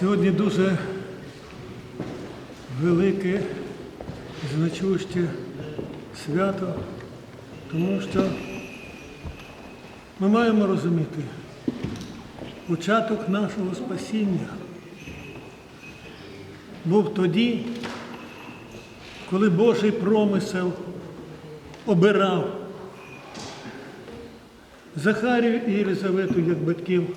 Сьогодні дуже велике, значуще свято, тому що ми маємо розуміти початок нашого спасіння був тоді, коли Божий промисел обирав Захарію і Єлизавету як батьків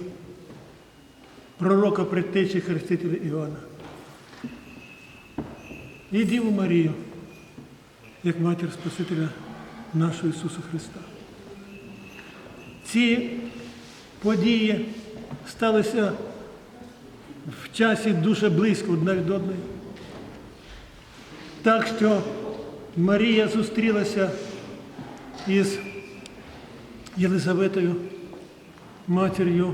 пророка предтечі Хрестителя Іоанна. І Діву Марію, як матір Спасителя нашого Ісуса Христа. Ці події сталися в часі дуже близько одна від одної. Так що Марія зустрілася із Єлизаветою, матір'ю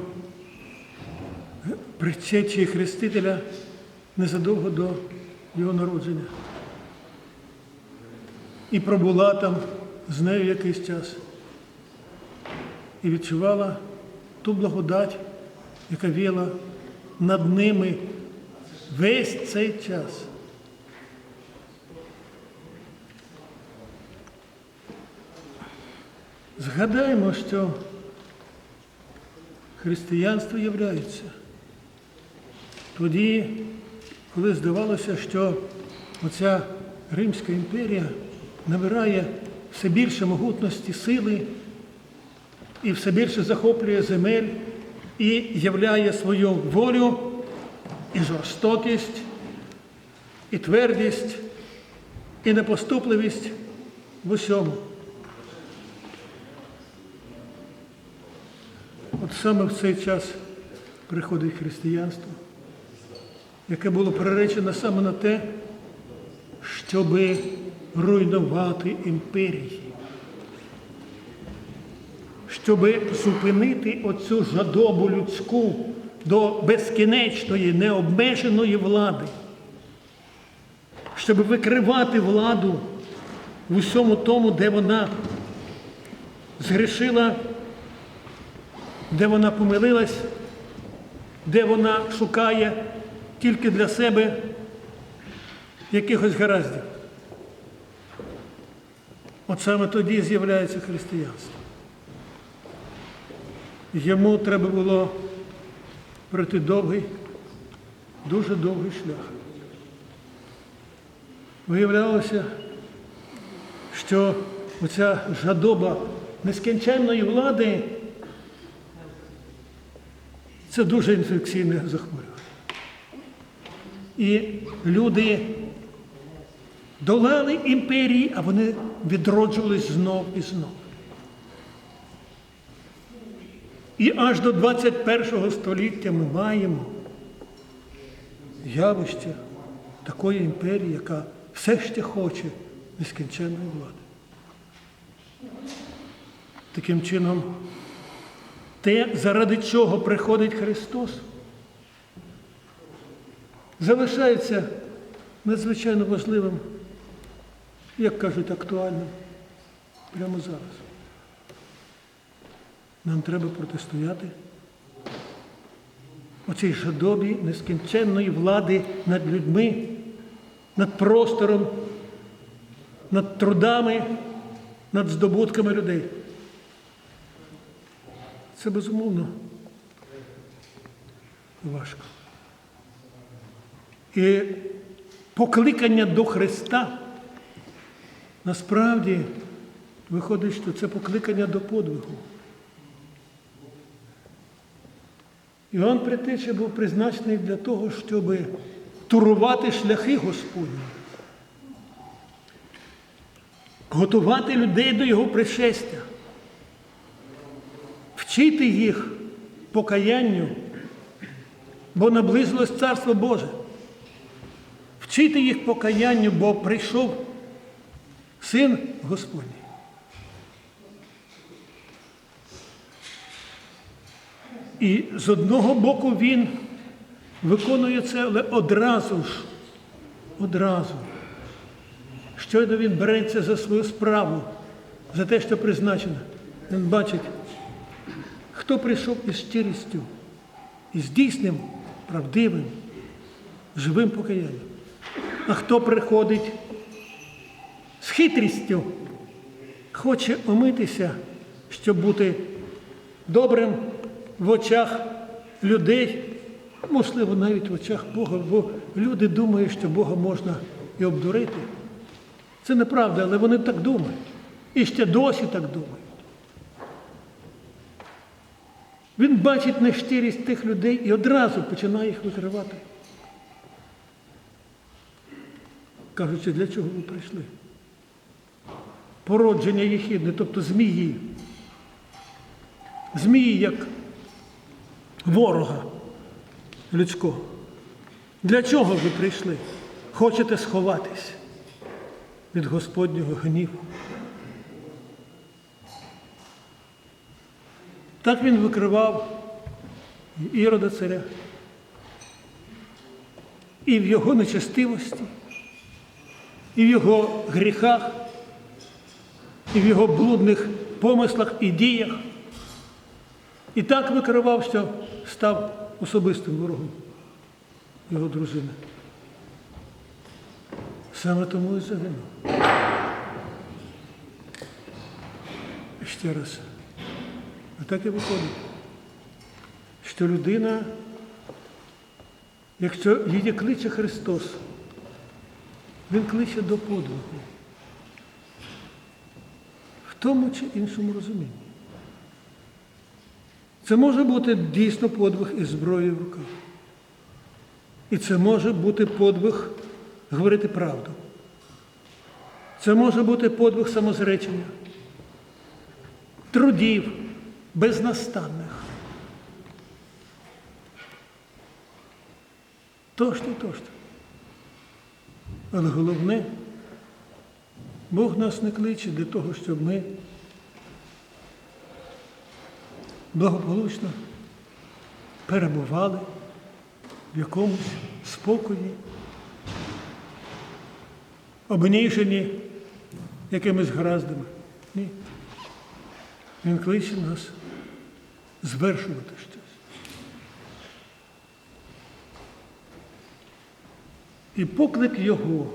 предчечі Хрестителя незадовго до його народження. І пробула там з нею якийсь час. І відчувала ту благодать, яка віяла над ними весь цей час. Згадаємо, що християнство являється тоді, коли здавалося, що оця Римська імперія набирає все більше могутності, сили і все більше захоплює земель і являє свою волю і жорстокість, і твердість, і непоступливість в усьому. От саме в цей час приходить християнство, яке було приречено саме на те, щоби руйнувати імперії, щоби зупинити оцю жадобу людську до безкінечної, необмеженої влади, щоб викривати владу в усьому тому, де вона згрішила де вона помилилась, де вона шукає тільки для себе якихось гараздів. От саме тоді з'являється християнство. Йому треба було пройти довгий, дуже довгий шлях. Виявлялося, що оця жадоба нескінченної влади це дуже інфекційне захворювання. І люди долали імперії, а вони відроджувались знов і знов. І аж до 21 століття ми маємо явище такої імперії, яка все ще хоче нескінченної влади. Таким чином, те, заради чого приходить Христос, залишається надзвичайно важливим, як кажуть, актуальним прямо зараз. Нам треба протистояти оцій жадобі нескінченної влади над людьми, над простором, над трудами, над здобутками людей. Це безумовно важко. І покликання до Христа насправді виходить, що це покликання до подвигу. Іоанн Предтеча був призначений для того, щоб турувати шляхи Господні, готувати людей до Його пришестя вчити їх покаянню, бо наблизилось Царство Боже. Вчити їх покаянню, бо прийшов Син Господній. І з одного боку він виконує це, але одразу ж, одразу. Щойно він береться за свою справу, за те, що призначено. Він бачить, хто прийшов із щирістю, із дійсним, правдивим, живим покаянням. А хто приходить з хитрістю, хоче омитися, щоб бути добрим в очах людей, можливо, навіть в очах Бога, бо люди думають, що Бога можна і обдурити. Це неправда, але вони так думають. І ще досі так думають. Він бачить нещирість тих людей і одразу починає їх викривати. Кажучи, для чого ви прийшли? Породження єхідне, тобто змії. Змії як ворога людського. Для чого ви прийшли? Хочете сховатись від Господнього гніву? Так він викривав Ірода царя, і в його нечестивості, і в його гріхах, і в його блудних помислах і діях. І так викривав, що став особистим ворогом його дружини. Саме тому і загинув. Ще раз. А так і виходить, що людина, якщо її кличе Христос, Він кличе до подвигу. В тому чи іншому розумінні. Це може бути дійсно подвиг із зброєю в руках. І це може бути подвиг говорити правду. Це може бути подвиг самозречення, трудів безнастанних. Тощо, тощо. Але головне, Бог нас не кличе для того, щоб ми благополучно перебували в якомусь спокої, обніжені якимись гараздами. Ні. Він кличе нас звершувати щось. І поклик його,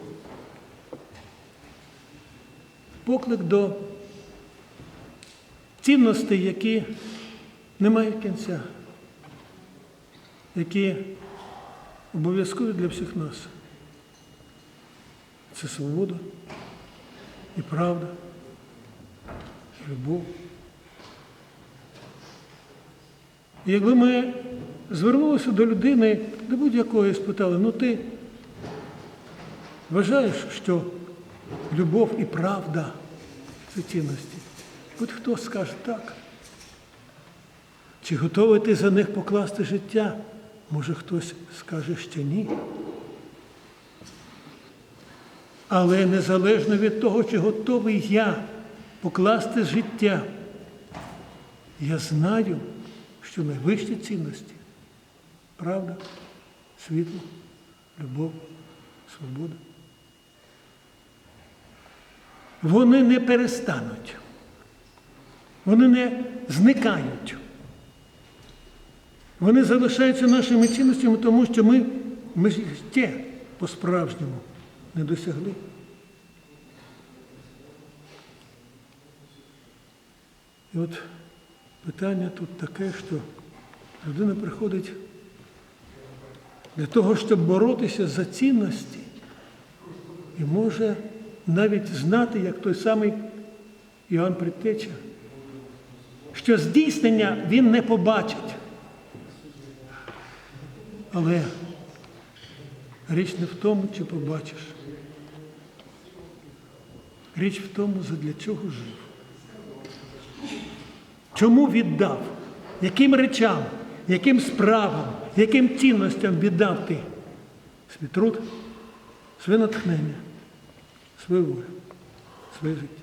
поклик до цінностей, які не мають кінця, які обов'язкові для всіх нас. Це свобода і правда, любов. І якби ми звернулися до людини, до будь-якої спитали, ну ти вважаєш, що любов і правда це цінності? Будь-хто скаже так. Чи готовий ти за них покласти життя? Може хтось скаже, що ні. Але незалежно від того, чи готовий я покласти життя, я знаю, що найвищі цінності правда, світло, любов, свобода. Вони не перестануть, вони не зникають. Вони залишаються нашими цінностями, тому що ми, ми їх ще по-справжньому не досягли. І от питання тут таке, що людина приходить для того, щоб боротися за цінності, і може навіть знати, як той самий Іоанн Предтеча, що здійснення він не побачить. Але річ не в тому, чи побачиш. Річ в тому, задля чого жив. Чому віддав? Яким речам, яким справам, яким цінностям віддав ти свій труд, своє натхнення, свою волю, своє життя.